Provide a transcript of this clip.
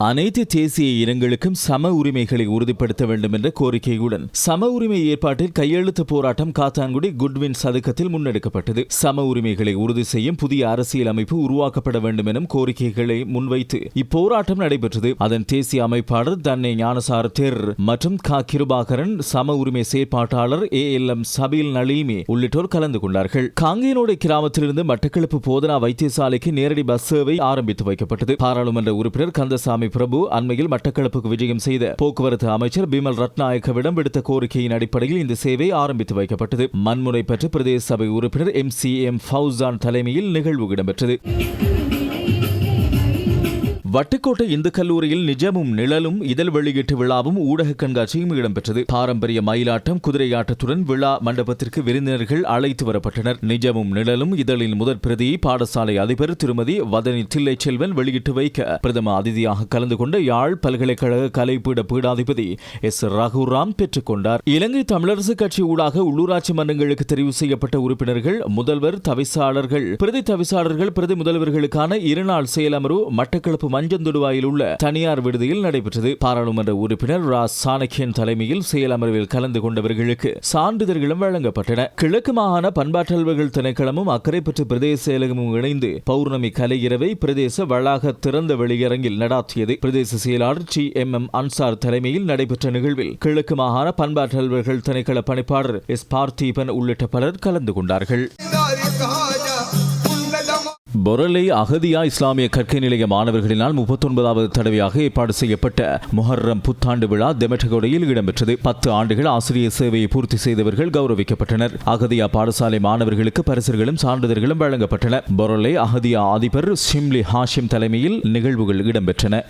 அனைத்து தேசிய இனங்களுக்கும் சம உரிமைகளை உறுதிப்படுத்த வேண்டும் என்ற கோரிக்கையுடன் சம உரிமை ஏற்பாட்டில் கையெழுத்து போராட்டம் காத்தான்குடி குட்வின் சதுக்கத்தில் முன்னெடுக்கப்பட்டது. சம உரிமைகளை உறுதி செய்யும் புதிய அரசியல் அமைப்பு உருவாக்கப்பட வேண்டும் எனும் கோரிக்கைகளை முன்வைத்து இப்போராட்டம் நடைபெற்றது. அதன் தேசிய அமைப்பாளர் தன்னை ஞானசார தேர் மற்றும் கா. கிருபாகரன் சம உரிமை செயற்பாட்டாளர் ஏ. எல். எம். சபீல் நலீமி உள்ளிட்டோர் கலந்து கொண்டார்கள். காங்கேனோடு கிராமத்திலிருந்து மட்டக்களப்பு போதனா வைத்தியசாலைக்கு நேரடி பஸ் சேவை ஆரம்பித்து வைக்கப்பட்டது. பாராளுமன்ற உறுப்பினர் கந்தசாமி பிரபு அண்மையில் மட்டக்களப்புக்கு விஜயம் செய்த போக்குவரத்து அமைச்சர் பிமல் ரத்நாயக்கவிடம் விடுத்த கோரிக்கையின் அடிப்படையில் இந்த சேவை ஆரம்பித்து வைக்கப்பட்டது. மண்முனை பெற்ற பிரதேச சபை உறுப்பினர் எம் சி எம் ஃபவுசான் தலைமையில் நிகழ்வு இடம்பெற்றது. வட்டுக்கோட்டை இந்து கல்லூரியில் நிஜமும் நிழலும் இதழ் வெளியீட்டு விழாவும் ஊடக கண்காட்சியும் இடம்பெற்றது. பாரம்பரிய மயிலாட்டம் குதிரையாட்டத்துடன் விழா மண்டபத்திற்கு விருந்தினர்கள் அழைத்து வரப்பட்டனர். நிஜமும் நிழலும் இதழின் முதற் பிரதியை பாடசாலை அதிபர் திருமதி வதனி தில்லை செல்வன் வெளியிட்டு வைக்க பிரதம அதிதியாக கலந்து கொண்ட யாழ் பல்கலைக்கழக கலைப்பீட பீடாதிபதி எஸ். ரகுராம் பெற்றுக் கொண்டார். இலங்கை தமிழரசு கட்சி ஊடாக உள்ளூராட்சி மன்றங்களுக்கு தெரிவு செய்யப்பட்ட உறுப்பினர்கள் முதல்வர் தவிசாளர்கள் பிரதி தவிசாளர்கள் பிரதி முதல்வர்களுக்கான இருநாள் செயலமர்வு மட்டக்களப்பு மஞ்சந்தொடுவாயில் உள்ள தனியார் விடுதியில் நடைபெற்றது. பாராளுமன்ற உறுப்பினர் ரா. சாணக்கியன் தலைமையில் செயல் அமர்வில் கலந்து கொண்டவர்களுக்கு சான்றிதழ்களும் வழங்கப்பட்டன. கிழக்கு மாகாண பண்பாட்டல்வர்கள் திணைக்களமும் அக்கரைப்பற்று பிரதேச செயலகமும் இணைந்து பௌர்ணமி கலை இரவை பிரதேச வளாக திறந்த வெளியரங்கில் நடாத்தியது. பிரதேச செயலாளர் டி. எம். எம். அன்சார் தலைமையில் நடைபெற்ற நிகழ்வில் கிழக்கு மாகாண பண்பாட்டல்வர்கள் திணைக்கள பணிப்பாளர் எஸ். பார்த்தீபன் உள்ளிட்ட பலர் கலந்து கொண்டார்கள். பொரலை அகதியா இஸ்லாமிய கற்கை நிலைய மாணவர்களினால் முப்பத்தொன்பதாவது தடவையாக ஏற்பாடு செய்யப்பட்ட முஹர்ரம் புத்தாண்டு விழா தெமட்டகோடையில் இடம்பெற்றது. பத்து ஆண்டுகள் ஆசிரியர் சேவையை பூர்த்தி செய்தவர்கள் கௌரவிக்கப்பட்டனர். அகதியா பாடசாலை மாணவர்களுக்கு பரிசுகளும் சான்றிதழ்களும் வழங்கப்பட்டன. பொரலை அகதியா அதிபர் ஷிம்லி ஹாஷிம் தலைமையில் நிகழ்வுகள் இடம்பெற்றன.